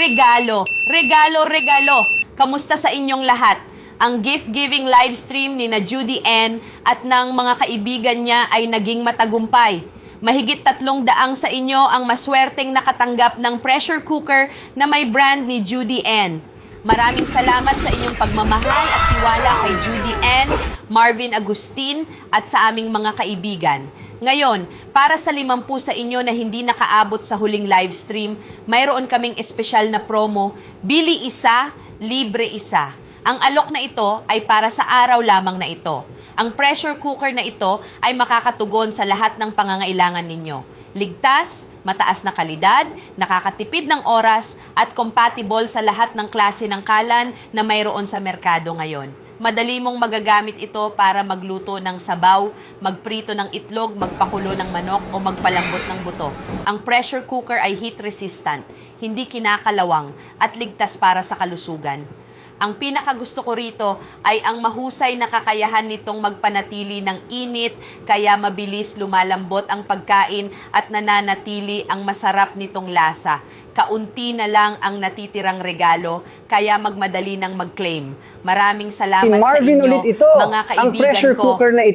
regalo. Regalo, regalo. Kamusta sa inyong lahat? Ang gift-giving live stream ni na Judy N at ng mga kaibigan niya ay naging matagumpay. Mahigit tatlong daang sa inyo ang maswerteng nakatanggap ng pressure cooker na may brand ni Judy N. Maraming salamat sa inyong pagmamahal at tiwala kay Judy N, Marvin Agustin at sa aming mga kaibigan. Ngayon, para sa limampu sa inyo na hindi nakaabot sa huling live stream, mayroon kaming espesyal na promo, Bili isa, libre isa. Ang alok na ito ay para sa araw lamang na ito. Ang pressure cooker na ito ay makakatugon sa lahat ng pangangailangan ninyo. Ligtas, mataas na kalidad, nakakatipid ng oras, at compatible sa lahat ng klase ng kalan na mayroon sa merkado ngayon. Madali mong magagamit ito para magluto ng sabaw, magprito ng itlog, magpakulo ng manok o magpalambot ng buto. Ang pressure cooker ay heat resistant, hindi kinakalawang at ligtas para sa kalusugan. Ang pinakagusto ko rito ay ang mahusay na kakayahan nitong magpanatili ng init kaya mabilis lumalambot ang pagkain at nananatili ang masarap nitong lasa. Kaunti na lang ang natitirang regalo kaya magmadali ng mag-claim. Maraming salamat Si Marvin sa inyo, ulit ito. mga Ang kaibigan pressure ko. cooker na ito